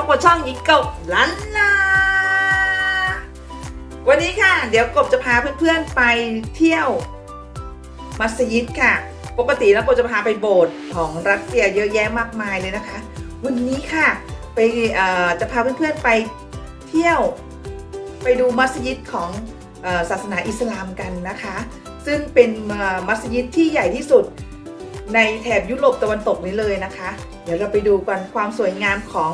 พบกับช่องยิกเกิลลันลาวันนี้ค่ะ เดี๋ยวกบจะพาเพื่อนๆไปเที่ยวมัสยิดค่ะ ปกติแล้วกบจะพาไปโบสถ์ของรัสเซียเยอะแยะมากมายเลยนะคะ วันนี้ค่ะไปจะพาเพื่อนๆไปเที่ยวไปดูมัสยิดของศาสนาอิสลามกันนะคะ ซึ่งเป็นมัสยิดที่ใหญ่ที่สุดในแถบยุโรปตะวันตกนี้เลยนะคะ ดี๋ยวเราไปดูกันความสวยงามของ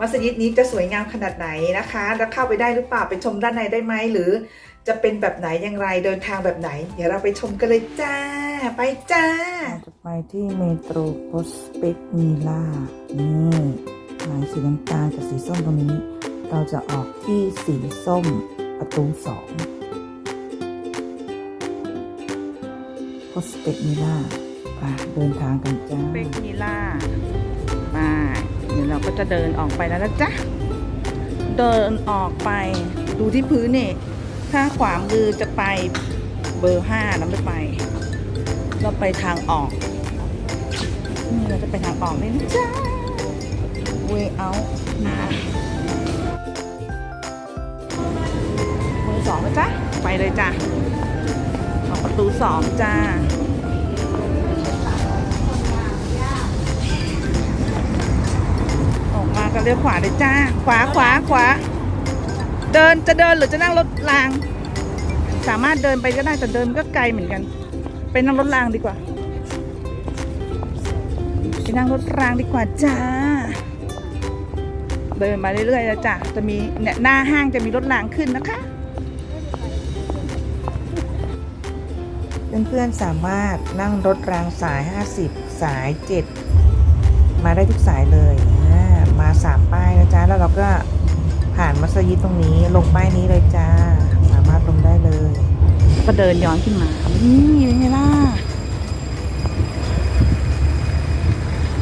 มัสยิดนี้จะสวยงามขนาดไหนนะคะแล้วเข้าไปได้หรือเปล่าไปชมด้านในได้ไหมหรือจะเป็นแบบไหนอย่างไรเดินทางแบบไหน เดี๋ยวเราไปชมกันเลยจ้า ไปจ้าเราจะไปที่เมโทรโพสเปกมีล่านี่ลายสีน้ำตาลกับสีส้มตรงนี้ เราจะออกที่สีส้มประตูสองโพสเปกมีล่าไปเดินทางกันจ้าเบกมิล่า ไปเดี๋ยวเราก็จะเดินออกไปแล้วนะจ๊ะ เดินออกไปดูที่พื้นนี่ ถ้าขวามือจะไปเบอร์ห้าเราไม่ไป เราไปทางออกเราจะไปทางออกเลยนะจ๊ะ way out นะเบอร์สองนะจ๊ะ ไปเลยจ้ะออกประตูสองจ้า ก็เลี้ยวขวาเลยจ้า ขวาขวาขวา เดินจะเดินหรือจะนั่งรถราง สามารถเดินไปก็ได้แต่เดินก็ไกลเหมือนกัน ไปนั่งรถรางดีกว่าไปนั่งรถรางดีกว่าจ้า เดินมาเรื่อยๆแล้วจ้ะจะมีเนี่ยหน้าห้างจะมีรถรางขึ้นนะคะ เพื่อนๆสามารถนั่งรถรางสาย 50 สาย 7 มาได้ทุกสายเลย มาสามป้ายนะจ๊ะแล้วเราก็ผ่านมัสยิดตรงนี้ลงป้ายนี้เลยจ้า สามารถลงได้เลยก็เดินย้อนขึ้นมานี่เป็นไงล่ะ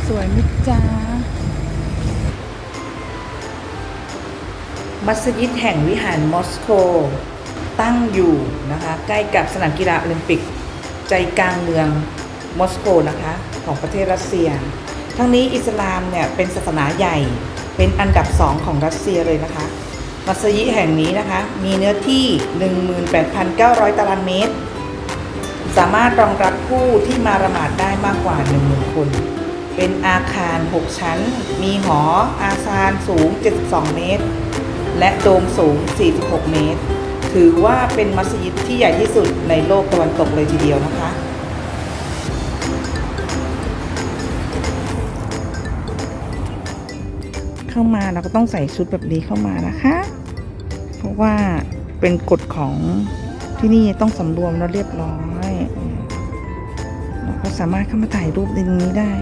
สวยมิจ้ามัสยิดแห่งวิหารมอสโก ตั้งอยู่นะคะ ใกล้กับสนามกีฬาโอลิมปิก ใจกลางเมืองมอสโกนะคะ ของประเทศรัสเซีย ทั้งนี้อิสลามเนี่ยเป็นศาสนาใหญ่เป็นอันดับสองของรัสเซียเลยนะคะ มัสยิดแห่งนี้นะคะ มีเนื้อที่ 18,900 ตารางเมตร สามารถรองรับผู้ที่มาละหมาดได้มากกว่า 10,000 คน เป็นอาคาร 6 ชั้น มีหออาคารสูง 72 เมตร และโดมสูง 46 เมตร ถือว่าเป็นมัสยิดที่ใหญ่ที่สุดในโลกตะวันตกเลยทีเดียวนะคะ เข้ามาเราก็ต้องใส่ชุดแบบนี้เข้ามานะคะ เพราะว่าเป็นกฎของที่นี่ต้องสำรวมแล้วเรียบร้อยเราก็สามารถเข้ามาถ่ายรูปในนี้ได้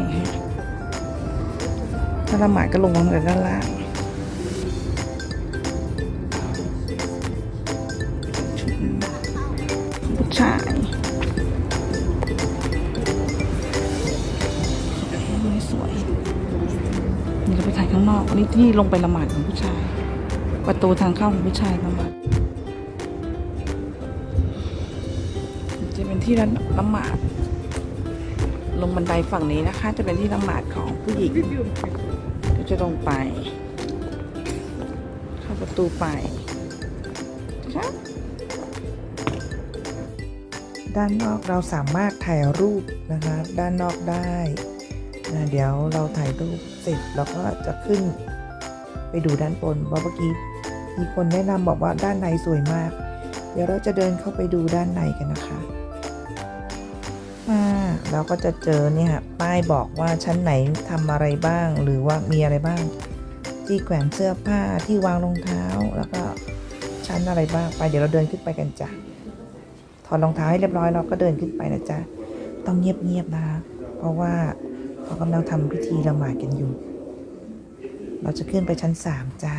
ถ้าละหมาดก็ลงมาจากด้านล่างผู้ชาย นอกอันนี้ที่ลงไปละหมาดของผู้ชาย ประตูทางเข้าของผู้ชายละหมาดจะเป็นที่ละหมาด ลงบันไดฝั่งนี้นะคะ จะเป็นที่ละหมาดของผู้หญิงก็จะลงไป เข้าประตูไปครับด้านนอกเราสามารถถ่ายรูปนะคะ ด้านนอกได้ นะเดี๋ยวเราถ่ายรูปเสร็จเราก็จะขึ้นไปดูด้านบนเพราเมื่อกี้มีคนแนะนำบอกว่าด้านในสวยมาก เดี๋ยวเราจะเดินเข้าไปดูด้านในกันนะคะมาเราก็จะเจอเนี่ยค่ะป้ายบอกว่าชั้นไหนทำอะไรบ้าง หรือว่ามีอะไรบ้าง ที่แขวนเสื้อผ้าที่วางรองเท้าแล้วก็ชั้นอะไรบ้างไปเดี๋ยวเราเดินขึ้นไปกันจ้ะถอดรองเท้าให้เรียบร้อยเราก็เดินขึ้นไปนะจ๊ะต้องเงียบๆนะคะเพราะว่า เขากำลังทำพิธีละหมาดกันอยู่ เราจะขึ้นไปชั้นสามจ้า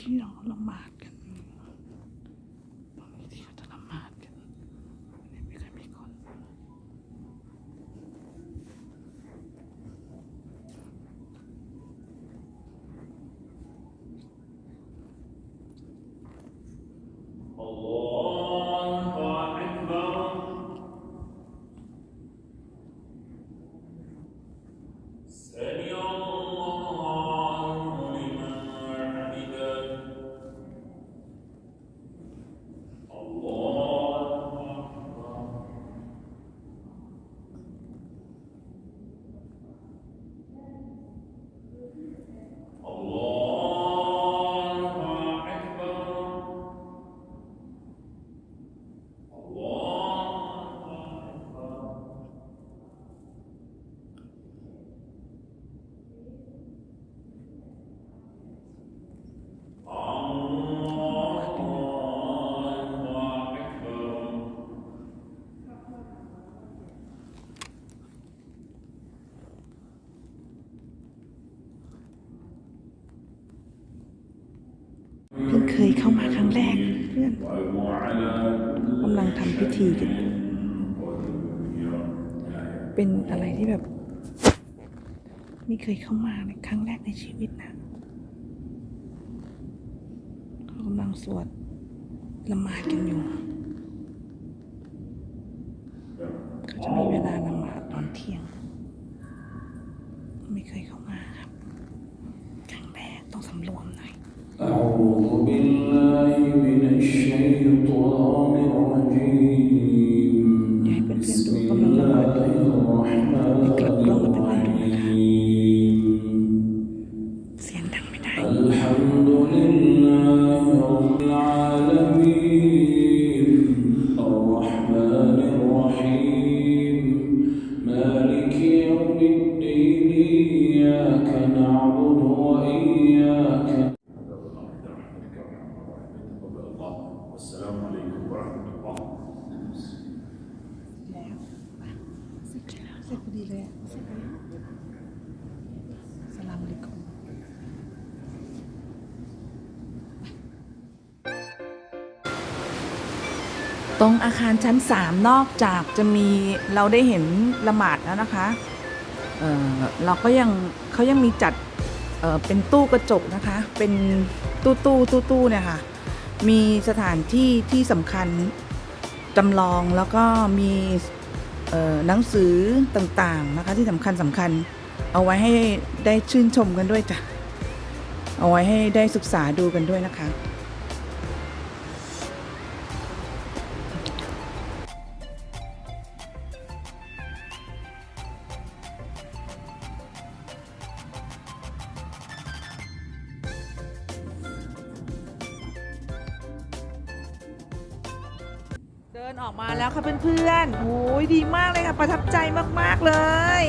ที่เราละหมาดกันบางที่เขาจะละหมาดกันนี่ไม่เคยมีคนอัลโอ้ เพื่อนกำลังทำพิธีกัน เป็นอะไรที่แบบ ไม่เคยเข้ามาในครั้งแรกในชีวิตนะเขากำลังสวดละหมาดกันอยู่ เขาจะมีเวลาละหมาดตอนเที่ยง ไม่เคยเข้ามาครับ ครั้งแรกต้องสำรวมหน่อย أعوذ بالله من الشيطان الرجيم ร็จพอดีเลยอะสลามอะลัยกุมตรงอาคารชั้น 3 นอกจากจะมีเราได้เห็นละหมาดแล้วนะคะ เออเราก็ยังเขายังมีจัดเออเป็นตู้กระจกนะคะ เป็นตู้ตู้ตู้ตู้เนี่ยค่ะ มีสถานที่ที่สำคัญจำลองแล้วก็มี หนังสือต่างๆนะคะที่สำคัญสำคัญ เอาไว้ให้ได้ชื่นชมกันด้วยจ้ะ เอาไว้ให้ได้ศึกษาดูกันด้วยนะคะ พื่อนโอ้ยดีมากเลยค่ะ ประทับใจมากๆเลย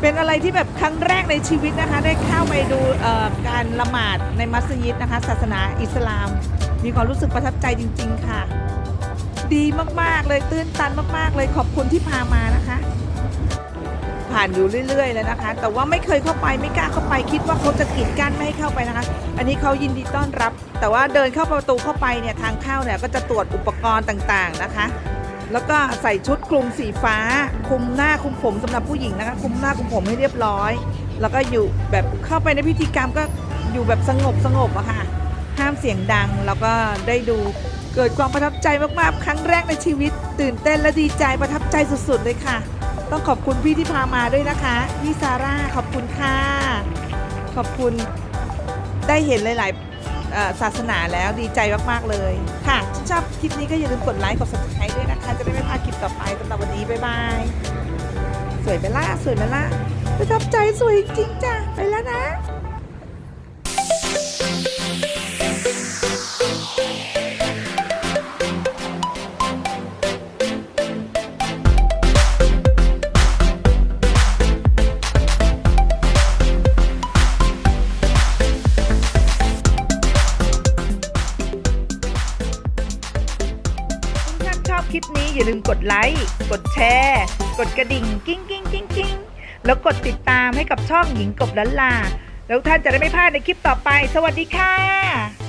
เป็นอะไรที่แบบครั้งแรกในชีวิตนะคะ ได้เข้าไปดูการละหมาดในมัสยิดนะคะ ศาสนาอิสลาม มีความรู้สึกประทับใจจริง ๆ ค่ะ ดีมากๆเลยตื้นตันมากๆ เลยขอบคุณที่พามานะคะ ผ่านอยู่เรื่อยๆเลยนะคะ แต่ว่าไม่เคยเข้าไปไม่กล้าเข้าไปคิดว่าเขาจะกีดกั้นไม่ให้เข้าไปนะคะ อันนี้เขายินดีต้อนรับ แต่ว่าเดินเข้าประตูเข้าไปเนี่ยทางเข้าเนี่ยก็จะตรวจอุปกรณ์ต่างๆนะคะ แล้วก็ใส่ชุดคลุมสีฟ้าคลุมหน้าคลุมผมสำหรับผู้หญิงนะคะคลุมหน้าคลุมผมให้เรียบร้อย แล้วก็อยู่แบบเข้าไปในพิธีกรรมก็อยู่แบบสงบสงบอะค่ะ ห้ามเสียงดังแล้วก็ได้ดูเกิดความประทับใจมากๆ ครั้งแรกในชีวิต ตื่นเต้นและดีใจประทับใจสุดๆเลยค่ะ ต้องขอบคุณพี่ที่พามาด้วยนะคะพี่ซาร่าขอบคุณค่ะขอบคุณได้เห็นหลาย ๆ ศาสนาแล้วดีใจมากๆเลยค่ะถ้าชอบคลิปนี้ก็อย่าลืมกดไลค์กด subscribe ด้วยนะคะ จะได้ไม่พลาดคลิปต่อไปสำหรับวันนี้บ๊ายบาย สวยไหมล่ะสวยไหมล่ะประทับใจสวยจริงจ้ะไปแล้วนะ อย่าลืมกดไลค์ กดแชร์ กดกระดิ่งกิ้งกิ้งกิ้งกิ้งแล้วกดติดตามให้กับช่องหญิงกบลันลา แล้วท่านจะได้ไม่พลาดในคลิปต่อไป สวัสดีค่ะ